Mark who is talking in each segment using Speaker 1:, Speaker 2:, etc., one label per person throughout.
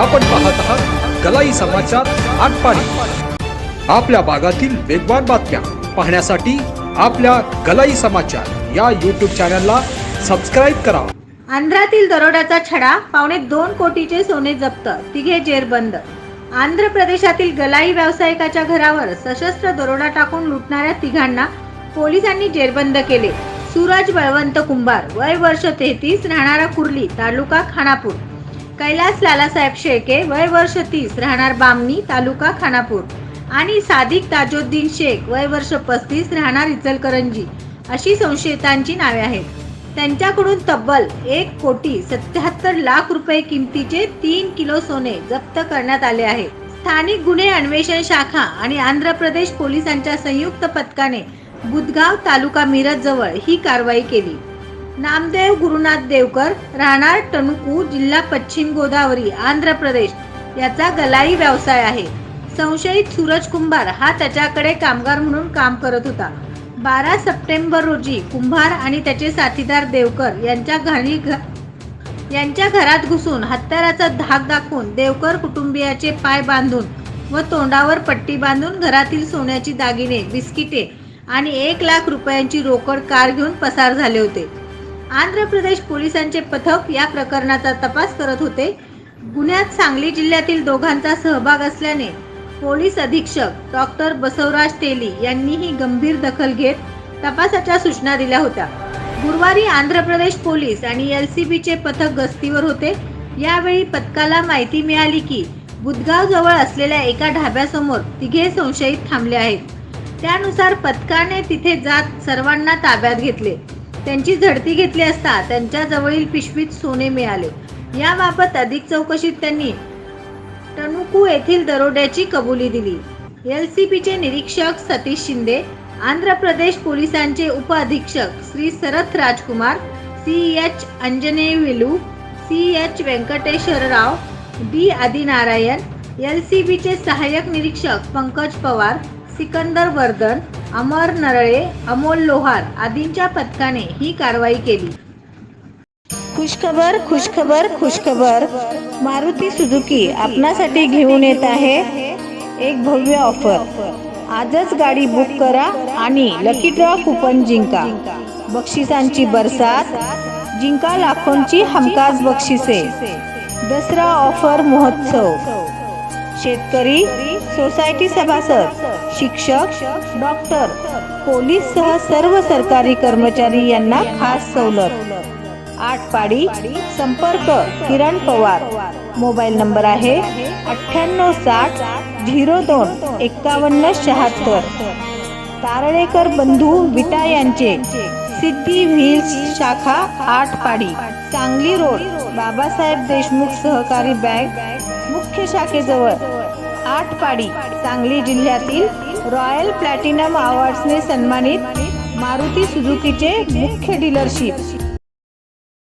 Speaker 1: आपण पाहत आहात गलाई समाचार आटपाडी. आपल्या भागातील वेगवान बातम्या पाहण्यासाठी आपल्या गलाई समाचार या यूट्यूब चॅनलला सबस्क्राईब करा.
Speaker 2: आंध्रातील दरोड्याचा छडा पावणे दोन कोटीचे सोने जप्त तिघे जेरबंद आंध्र प्रदेशातील गलाई व्यावसायिकाच्या घरावर सशस्त्र दरोडा टाकून लुटणाऱ्या तिघांना पोलिसांनी जेरबंद केले. सूरज बळवंत कुंभार वय वर्ष तेहतीस राहणारा कुर्ली तालुका खानापूर. कैलास लालासाहेब शेळके वय वर्ष तीस राहणार बामणी तालुका खानापूर. आणि सादिक ताजोद्दीन शेख वय वर्ष पस्तीस राहणार इचलकरंजी अशी संशयितांची नावे आहेत. त्यांच्याकडून तब्बल एक कोटी सत्याहत्तर लाख रुपये किमतीचे तीन किलो सोने जप्त करण्यात आले आहे. स्थानिक गुन्हे अन्वेषण शाखा आणि आंध्र प्रदेश पोलिसांच्या संयुक्त पथकाने बुधगाव तालुका मिरज जवळ ही कारवाई केली. नामदेव गुरुनाथ देवकर राहणार टणुकू जिल्हा पश्चिम गोदावरी आंध्र प्रदेश. याचा गलाई व्यवसाय आहे. संशयित सूरज कुंभार हा त्याच्याकडे कामगार म्हणून काम करत होता. बारा सप्टेंबर रोजी कुंभार आणि त्याचे साथीदार देवकर यांच्या घरी यांच्या घरात घुसून हत्याराचा धाक दाखवून देवकर कुटुंबियाचे पाय बांधून व तोंडावर पट्टी बांधून घरातील सोन्याची दागिने बिस्किटे आणि एक लाख रुपयांची रोकड कार घेऊन पसार झाले होते. आंध्र प्रदेश पोलिसांचे पथक या प्रकरणाचा तपास करत होते. गुन्ह्यात सांगली जिल्ह्यातील दोघांचा सहभाग असल्याने पोलीस अधीक्षक डॉक्टर बसवराज तेली यांनीही गंभीर दखल घेत तपासाच्या सूचना दिल्या होत्या. गुरुवारी आंध्र प्रदेश पोलीस आणि एल सी बीचे पथक गस्तीवर होते. यावेळी पथकाला माहिती मिळाली की बुदगाव जवळ असलेल्या एका ढाब्यासमोर तिघे संशयित थांबले आहेत. त्यानुसार पथकाने तिथे जात सर्वांना ताब्यात घेतले. त्यांची झडती घेतली असता त्यांच्या जवळील पिशवीत सोने मिळाले. याबाबत अधिक चौकशीत त्यांनी टणुकू येथील दरोड्याची कबुली दिली. एल सी पीचे निरीक्षक सतीश शिंदे आंध्र प्रदेश पोलिसांचे उप अधीक्षक Shri Sharath Rajkumar C H Anjaneyulu C H Venkateshwar Rao D Adinarayana L C बीचे सहाय्यक निरीक्षक पंकज पवार सिकंदर वर्धन अमर नरळे अमोल लोहार आदींच्या पथकाने ही कारवाई केली. खुशखबर खुशखबर खुशखबर. मारुती सुझुकी आपणासाठी घेऊन येत आहे एक भव्य ऑफर. आजच गाडी बुक करा आणि लकी ड्रॉ कुपन जिंका. बक्षिसांची बरसात जिंका लाखोंची हमखास बक्षिसे. दसरा ऑफर महोत्सव. शेतकरी सोसायटी सभासद. शिक्षक डॉक्टर पोलीस सह सर्व सरकारी कर्मचारी यांना खास सवलत. आठ पाडी संपर्क किरण पवार. मोबाईल नंबर आहे अठ्ठ्याण्णव साठ झिरो दोन एक्कावन्न शहात्तर. तारळेकर बंधू विटा यांचे सिद्धी व्हील्स शाखा आठ पाडी सांगली रोड बाबासाहेब देशमुख सहकारी बँक मुख्य शाखेजवळ. आठ पाडी सांगली जिल्ह्यातील रॉयल प्लॅटिनम अवॉर्ड्सने सन्मानित मारुती सुझुकीचे मुख्य डीलरशिप.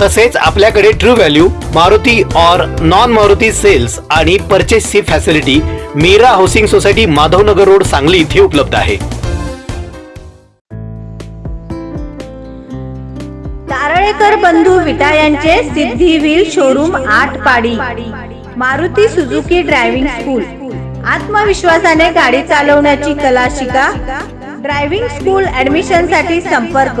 Speaker 3: तसेच आपल्याकडे true value Maruti or non Maruti sales आणि परचेसची facility Meera housing society Madhavnagar road Sangli इथे उपलब्ध आहे.
Speaker 2: तारळेकर बंधू विटा यांचे Siddhi wheel showroom Atpadi Maruti Suzuki driving school आत्मविश्वासाने गाडी चालवण्याची कला शिका ड्रायव्हिंग स्कूल ऍडमिशनसाठी संपर्क.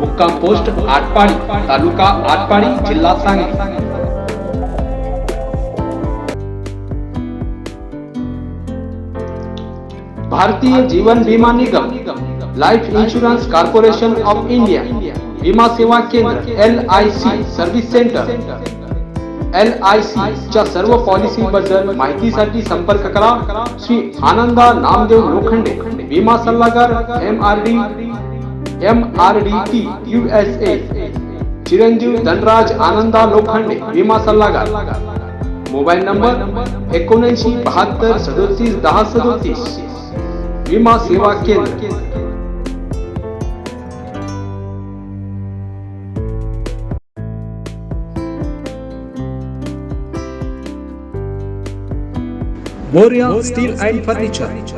Speaker 1: मुक्काम पोस्ट आटपाडी तालुका आटपाडी जिल्हा Sangli. Bharatiya Jeevan Bima Nigam life insurance corporation of India विमा सेवा केंद्र L I C service centre L I C च्या सर्व पॉलिसी बद्दल माहितीसाठी संपर्क करा. श्री आनंदा नामदेव लोखंडे विमा सल्लागार M R D M R D T U S A चिरंजीव धनराज आनंदा लोखंडे विमा सल्लागार. मोबाईल नंबर एकोणऐंशी बहात्तर सदोतीस दहा सदोतीस. विमा सेवा केंद्र. Morya steel and furniture.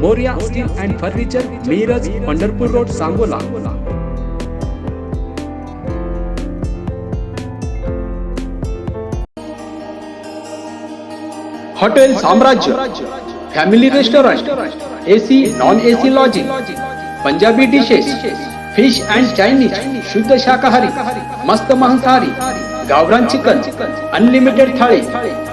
Speaker 1: Morya steel and furniture Miraj Pandharpur road Sangola. Hotel Samrajya family restaurant AC non AC lodging Punjabi dishes fish and Chinese शुद्ध शाकाहारी मस्त मांसाहारी गावरान चिकन अनलिमिटेड थाळी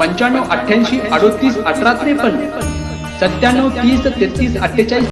Speaker 1: पंच्याण्णव अठ्ठ्याऐंशी अडोतीस अठरा त्रेपन्न सत्त्याण्णव तीस तेहतीस अठ्ठेचाळीस